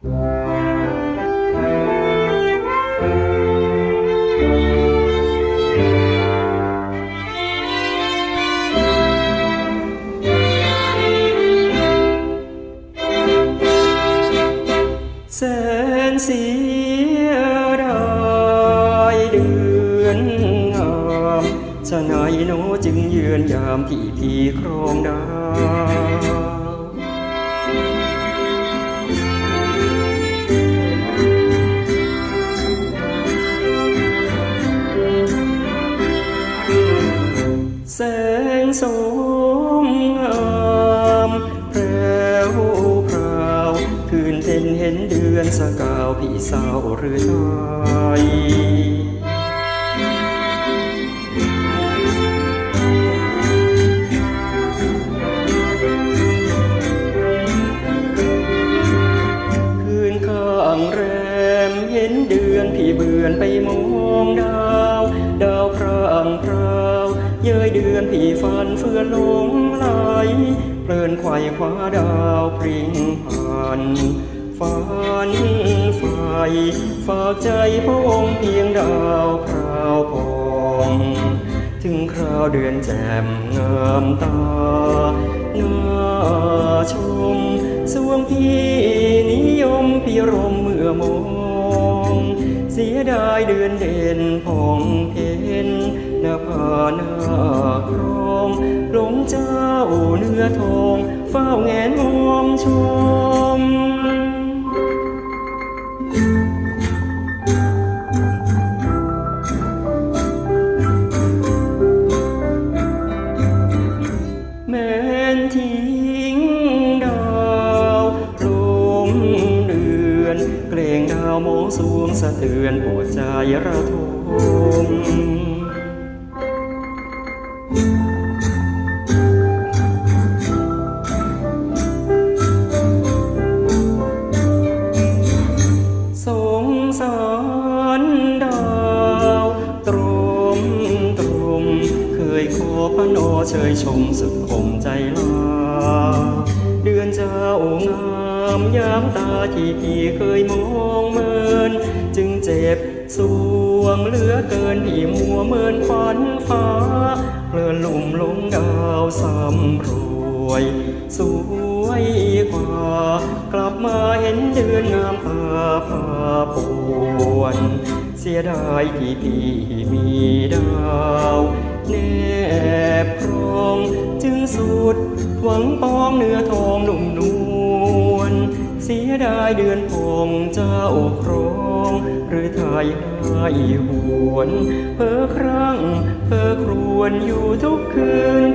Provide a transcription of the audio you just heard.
แสนเสียดายเดือนงามชะนายโนจึงเยือนยามที่พี่ครองดาว แสงสมงามแพรวพราวคืนเพ็นเห็นเดือนสกาวพี่สาวหรือไทยคืนข้างแรมเห็นเดือนพี่เบือนไปมองดาว ดาวพร่างพราว เย้ยเดือนพี่ฟันเฟือหลงไหลเพลินไขว่คว้าดาวพริ้งผ่านฝันไฟฝากใจพระองค์เพียงดาวคราวพองถึงคราวเดือนแจ่มงามตาน่าชมสวงพี่นิยมพี่รมเมื่อมอง เสียดายเดือนเด่นผ่องเพน หน้าผาหน้าครองหลงเจ้าเนื้อทองเฝ้าแงนมองชมแม้นทิ้งดาวลมเดือนเกรงดาวมองสวงสะเทือนปวดใจระทม เชยชมสุดคมใจลา เดือนเจ้างามยามตาที่พี่เคยมองเมิน จึงเจ็บสวงเหลือเกินพี่มัวเมินควันฟ้าเพลินลุ่มหลงดาวสำรวย สวยกว่า กลับมาเห็นเดือนงามตาพาปวน เสียดายที่พี่มีดาว แนบครองจึงสุดหวังปองเนื้อทองหนุ่มนวลเสียดายเดือนพงเจ้าครองหรือไทยให้หวน เพอครั้งเพอครวนอยู่ทุกคืน